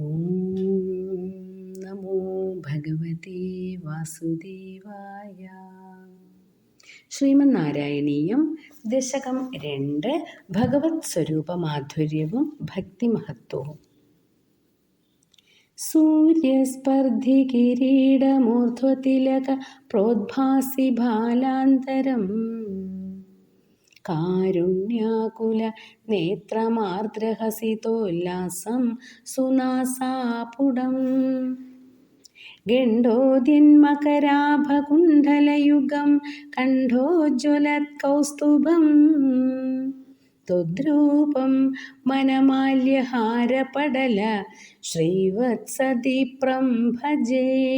ഓം നമോ ഭഗവതേ വാസുദേവായ ശ്രീമന്നാരായണീയം ദശകം രണ്ട് ഭഗവത് സ്വരൂപ മാധുര്യവും ഭക്തിമഹത്വവും സൂര്യസ്പർദ്ധി കിരീടമൂർധ്വതിലക പ്രോദ്ഭാസി ബാലാന്തരം കാരുണ്യാകുല നേത്രമാർദ്രഹസിതോല്ലാസം സുനാസാപുടം. ഗണ്ഡോദ്യന്മകരാഭകുണ്ഡലയുഗം കണ്ഠോജ്വലത്കൗസ്തുഭം. ത്വദ്രൂപം മനമാല്യഹാരപടല ശ്രീവത്സദീപ്രം ഭജേ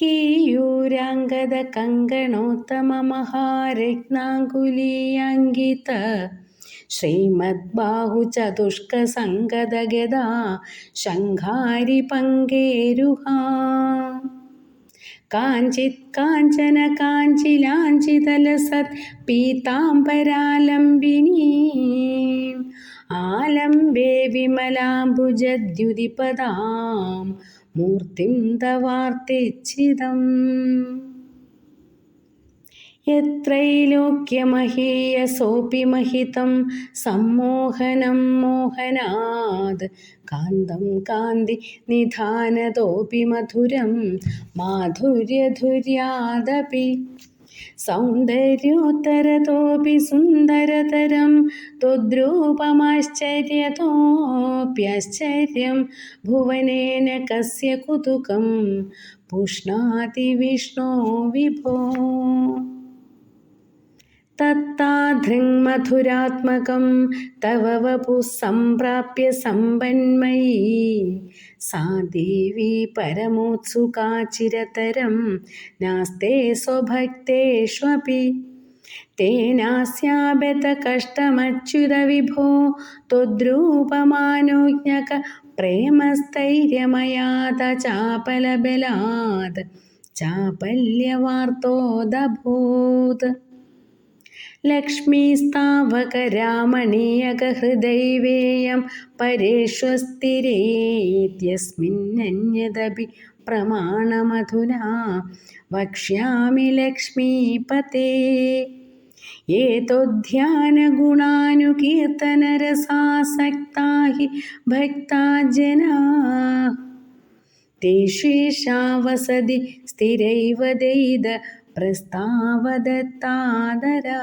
കേയൂരാംഗത കങ്കണോത്തമമഹാരത്നാങ്കുലീയങ്കിത ശ്രീമദ്ബാഹുചതുഷ്കസംഗതഗതാ ശങ്കാരി പങ്കേരുഹാ കാഞ്ചിത് കാഞ്ചന കാഞ്ചിലാഞ്ചിതലസത് പീതാംബരാലംബിനീ. ആലംബേ വിമലാംബുജദ്യുതിപദാം മൂർത്തിം തവാർത്തിച്ചിതം. യത്രൈലോക്യമഹീയസോപി മഹിതം സമ്മോഹനം മോഹനാത് കാന്തം കാന്തി നിധാനതോപി മധുരം മാധുര്യധുര്യാദപി സൗന്ദര്യോത്തരതോപി സുന്ദരതരം ത്വദ്രൂപമാശ്ചര്യതോപ്യശ്ചര്യം ഭുവനേന കസ്യ കുതുകം പുഷ്ണാതി വിഷ്ണോ വിഭോ. തത്താധൃങ്മധുരാത്മകം തവ വപു സംപ്രാപ്യ സമ്പന്മയീ സാ ദേവി പരമോത്സുകാ ചിരതരം നാസ്തേ സ്വഭക്തേഷ്വപി തേനാസ്യാബത കഷ്ടമച്യുത വിഭോ ത്വദ്രൂപമാനോജ്ഞക പ്രേമസ്ഥൈര്യമയാത ചാപലബലാത് ചാപല്യവാർത്തോദഭൂത് ലക്ഷ്മീസ്താവകരാമണീയകഹൃദൈവേയം പരേഷ്വസ്തിരേത്യസ്മിന്നന്യദപി പ്രമാണമധുന. വക്ഷ്യാമി ലക്ഷ്മീപതേ ഏതോധ്യാനഗുണാനുകീർത്തനരസാസക്താ ഹി ഭക്തജനാ തേഷേഷാ വസതി സ്ഥിരൈവ ദൈത പ്രസ്താവദത്താദരാ.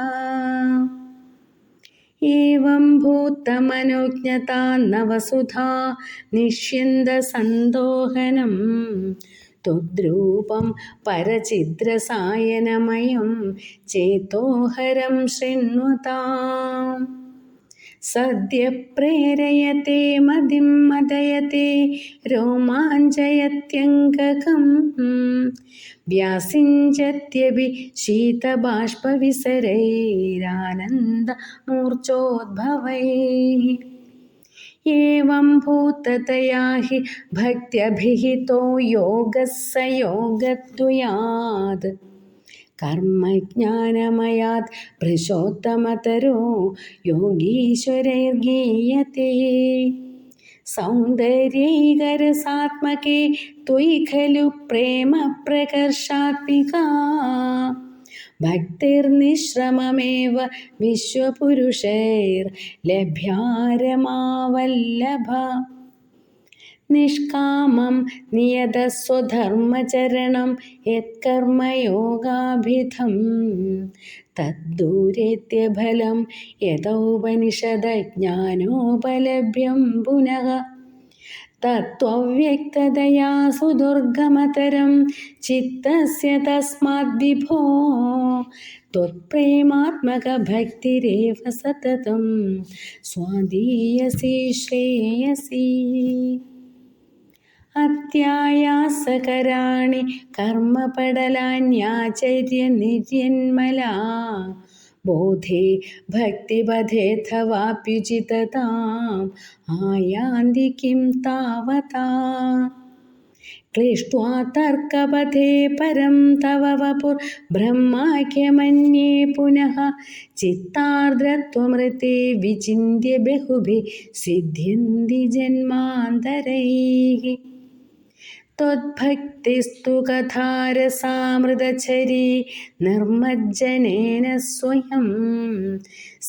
ഏവം ഭൂത്തമനുജ്ഞതാ നവസുധാ നിഷ്യന്തസന്തോഹനം. ത്വദ്രൂപം പരചിദ്രസായനമയം ചേതോഹരം ശൃണ്വതാം. शृण्वताम् सद्य प्रेरयते मदिं मदयते रोमाञ्चयत्यङ्गकम् व्यासिञ्चत्यपि शीतबाष्पविसरैरानन्दमूर्च्छोद्भवैः एवं भूततया हि भक्त्यभिहितो योगः स योगद्वयात् കർമ്മജ്ഞാനമയാത് പുരുഷോത്തമതരോ യോഗീശ്വരൈർഗീയത്തെ. സൗന്ദര്യൈകരസാത്മകേ ത്വയി ഖലു പ്രേമപ്രകർഷാത്മിക. ഭക്തിർനിശ്രമമേവ വിശ്വപുരുഷൈർ ലഭ്യാരമാവല്ലഭ. निष्कामं नियतस्व नियतस्वधर्मचरणं यत्कर्मयोगाभिधं। तद्दूरेत्य फलं यथोपनिषदज्ञानोपलभ्यं पुनः। तत्त्वव्यक्ततया सुदुर्गमतरं चित्तस्य तस्माद् विभो। त्वत्प्रेमात्मकभक्तिरेव सततं। स्वादीयसी, श्रेयसी। അത്യായാസകരാണി കർമ്മപടലാന്യാചര്യ നിര്യന്മലാ ബോധേ ഭക്തിപഥേഥവാപ്യുചിതതാം ആയാന്തി കിം താവതാ क्लिष्ट्वा तर्कपथे परं तव वपुर्ब्रह्माख्यमन्ये पुनः चित्तार्द्रत्वमृते विचिन्त्य बहुभिः सिद्ध्यन्ति जन्मान्तरैः त्वद्भक्तिस्तु कथारसामृतचरी निर्मज्जनेन स्वयं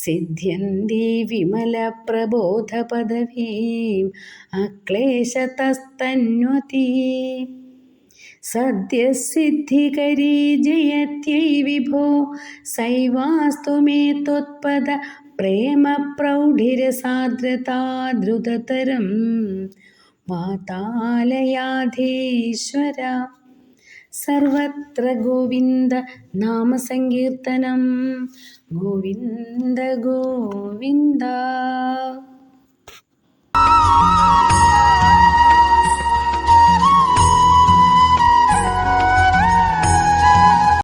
सिद्ध्यन्ति विमलप्रबोधपदवीम् अक्लेशतस्तन्वती सद्यसिद्धिकरी जयत्यै विभो सैवास्तु मे त्वत्पद प्रेमप्रौढिरसाद्रता द्रुततरम् വാതാലയാധീശ്വര സർവത്ര ഗോവിന്ദ നാമസങ്കീർത്തനം. ഗോവിന്ദ ഗോവിന്ദ.